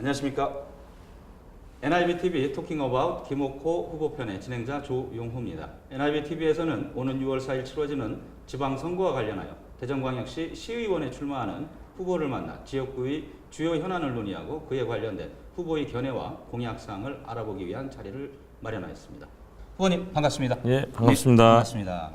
안녕하십니까. NIB TV 토킹 어바웃 김옥호 후보편의 진행자 조용호입니다. NIB TV에서는 오는 6월 4일 치러지는 지방선거와 관련하여 대전광역시 시의원에 출마하는 후보를 만나 지역구의 주요 현안을 논의하고 그에 관련된 후보의 견해와 공약사항을 알아보기 위한 자리를 마련하였습니다. 후보님 반갑습니다. 예, 반갑습니다. 네, 반갑습니다.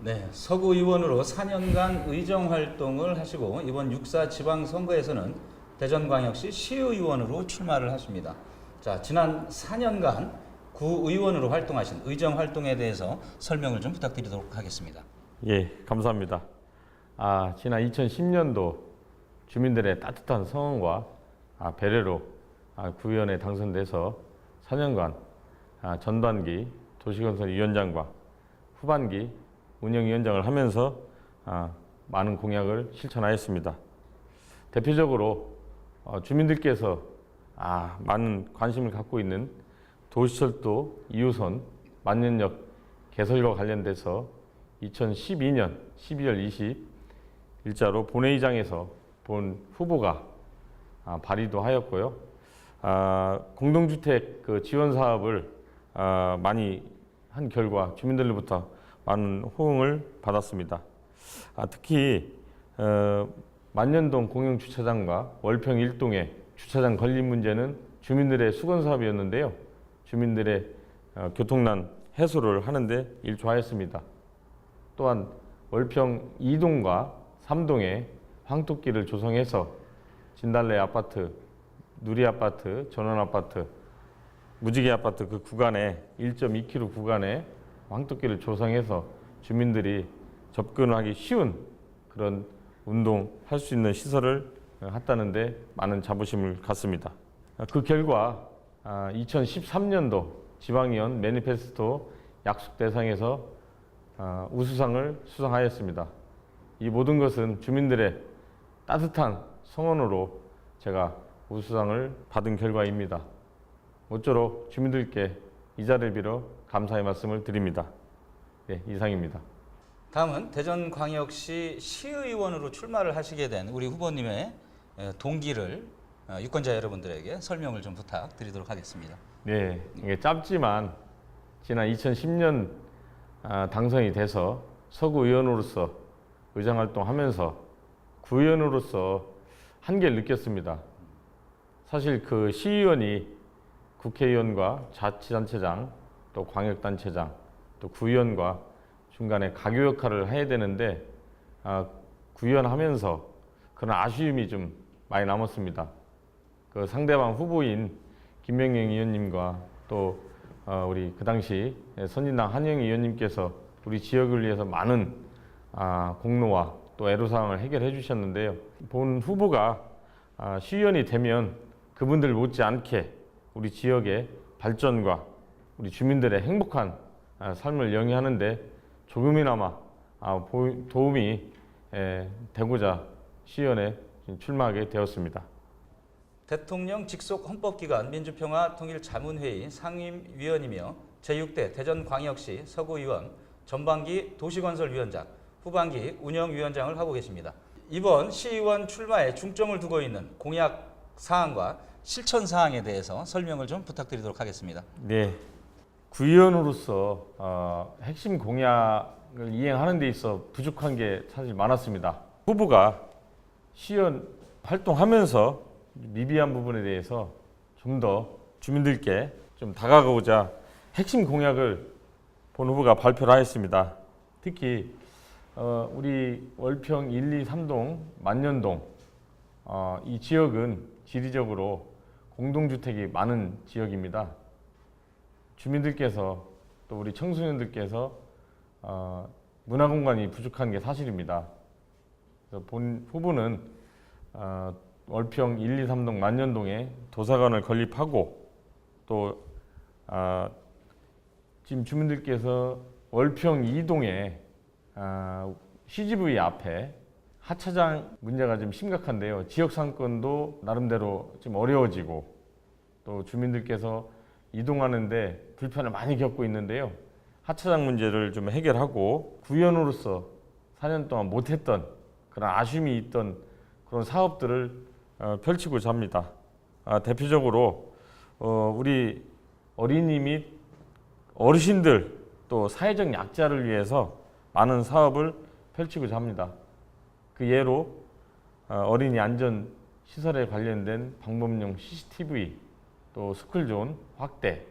네, 서구 의원으로 4년간 의정 활동을 하시고 이번 6사 지방 선거에서는 대전광역시 시의원으로 출마를 하십니다. 자, 지난 4년간 구의원으로 활동하신 의정 활동에 대해서 설명을 좀 부탁드리도록 하겠습니다. 예, 감사합니다. 아, 지난 2010년도 주민들의 따뜻한 성원과 아, 배려로 아, 구의원에 당선돼서 4년간 아, 전반기 도시건설위원장과 후반기 운영위원장을 하면서 아, 많은 공약을 실천하였습니다. 대표적으로 어, 주민들께서 아, 많은 관심을 갖고 있는 도시철도 2호선 만년역 개설과 관련돼서 2012년 12월 20 일자로 본회의장에서 본 후보가 아, 발의도 하였고요. 아, 공동주택 그 지원 사업을 아, 많이 한 결과 주민들로부터 많은 호응을 받았습니다. 아, 특히 어, 만년동 공영 주차장과 월평 일동의 주차장 건립 문제는 주민들의 수건 사업이었는데요. 주민들의 어, 교통난 해소를 하는데 일조하였습니다. 또한 월평 2동과 3동에 황토길을 조성해서 진달래 아파트, 누리 아파트, 전원 아파트, 무지개 아파트 그 구간에 1.2km 구간에 황토길을 조성해서 주민들이 접근하기 쉬운 그런 운동할 수 있는 시설을 했다는 데 많은 자부심을 갖습니다. 그 결과 2013년도 지방위원 매니페스토 약속 대상에서 아, 우수상을 수상하였습니다. 이 모든 것은 주민들의 따뜻한 성원으로 제가 우수상을 받은 결과입니다. 모쪼록 주민들께 이 자리를 빌어 감사의 말씀을 드립니다. 네, 이상입니다. 다음은 대전광역시 시의원으로 출마를 하시게 된 우리 후보님의 에, 동기를 어, 유권자 여러분들에게 설명을 좀 부탁드리도록 하겠습니다. 네, 이게 짧지만 지난 2010년 아, 당선이 돼서 서구 의원으로서 의정 활동하면서 구의원으로서 한계를 느꼈습니다. 사실 그 시의원이 국회의원과 자치단체장 또 광역단체장 또 구의원과 중간에 가교 역할을 해야 되는데 아, 구의원 하면서 그런 아쉬움이 좀 많이 남았습니다. 그 상대방 후보인 김명영 의원님과 또 어, 우리 그 당시 선진당 한영 의원님께서 우리 지역을 위해서 많은 아, 공로와 또 애로사항을 해결해 주셨는데요. 본 후보가 아, 시의원이 되면 그분들 못지않게 우리 지역의 발전과 우리 주민들의 행복한 아, 삶을 영위하는데 조금이나마 아, 보- 도움이 에, 되고자 시의원에 출마하게 되었습니다. 대통령 직속 헌법기관 민주평화 통일자문회의 상임위원이며 제6대 대전광역시 서구의원 전반기 도시건설위원장 후반기 운영위원장을 하고 계십니다. 이번 시의원 출마에 중점을 두고 있는 공약 사항과 실천 사항에 대해서 설명을 좀 부탁드리도록 하겠습니다. 네, 구의원으로서 어, 핵심 공약을 이행하는 데 있어 부족한 게 사실 많았습니다. 후보가 시의원 활동하면서 미비한 부분에 대해서 좀 더 주민들께 좀 다가가고자 핵심 공약을 본 후보가 발표를 하였습니다. 특히 어, 우리 월평 1, 2, 3동 만년동 어, 이 지역은 지리적으로 공동주택이 많은 지역입니다. 주민들께서 또 우리 청소년들께서 어, 문화 공간이 부족한 게 사실입니다. 그래서 본 후보는 어, 월평 1, 2, 3동 만년동에 도서관을 건립하고 또 아, 지금 주민들께서 월평 2동에 아, CGV 앞에 하차장 문제가 좀 심각한데요. 지역 상권도 나름대로 좀 어려워지고 또 주민들께서 이동하는데 불편을 많이 겪고 있는데요. 하차장 문제를 좀 해결하고 구의원으로서 4년 동안 못했던 그런 아쉬움이 있던 그런 사업들을 어, 펼치고자 합니다. 아, 대표적으로 어, 우리 어린이 및 어르신들 또 사회적 약자를 위해서 많은 사업을 펼치고자 합니다. 그 예로 어, 어린이 안전 시설에 관련된 방범용 CCTV 또 스쿨존 확대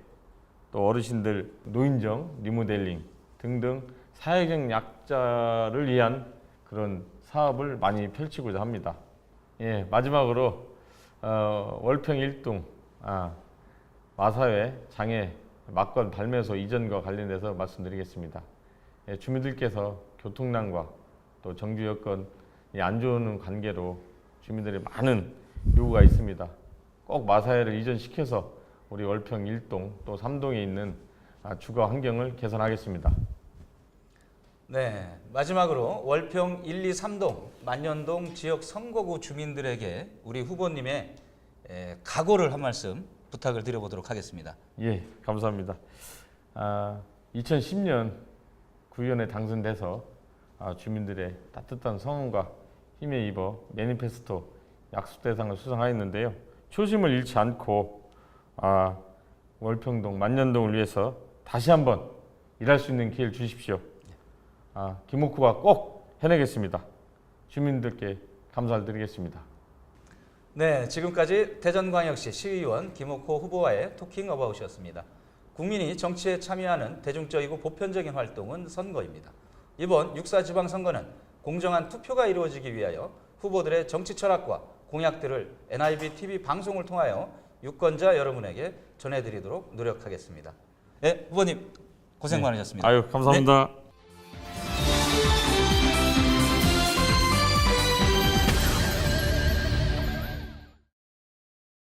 또 어르신들 노인정 리모델링 등등 사회적 약자를 위한 그런 사업을 많이 펼치고자 합니다. 예, 마지막으로 어, 월평 일동 아, 마사회 장애 막건 발매소 이전과 관련돼서 말씀드리겠습니다. 예, 주민들께서 교통난과 또 정주 여건이 안 좋은 관계로 주민들의 많은 요구가 있습니다. 꼭 마사회를 이전시켜서 우리 월평 1동 또 3동에 있는 아, 주거 환경을 개선하겠습니다. 네, 마지막으로 월평 1, 2, 3동 만년동 지역 선거구 주민들에게 우리 후보님의 에, 각오를 한 말씀 부탁을 드려보도록 하겠습니다. 예, 감사합니다. 아, 2010년 구의원에 당선돼서 아, 주민들의 따뜻한 성원과 힘에 입어 매니페스토 약속 대상을 수상하였는데요. 초심을 잃지 않고 아, 월평동 만년동을 위해서 다시 한번 일할 수 있는 기회를 주십시오. 아, 김옥구가 꼭 해내겠습니다. 주민들께 감사를 드리겠습니다. 네, 지금까지 대전광역시 시의원 김옥호 후보와의 토킹 어바웃이었습니다. 국민이 정치에 참여하는 대중적이고 보편적인 활동은 선거입니다. 이번 6.4 지방선거는 공정한 투표가 이루어지기 위하여 후보들의 정치 철학과 공약들을 NIB TV 방송을 통하여 유권자 여러분에게 전해드리도록 노력하겠습니다. 네, 후보님 고생 네. 많으셨습니다. 아유, 감사합니다.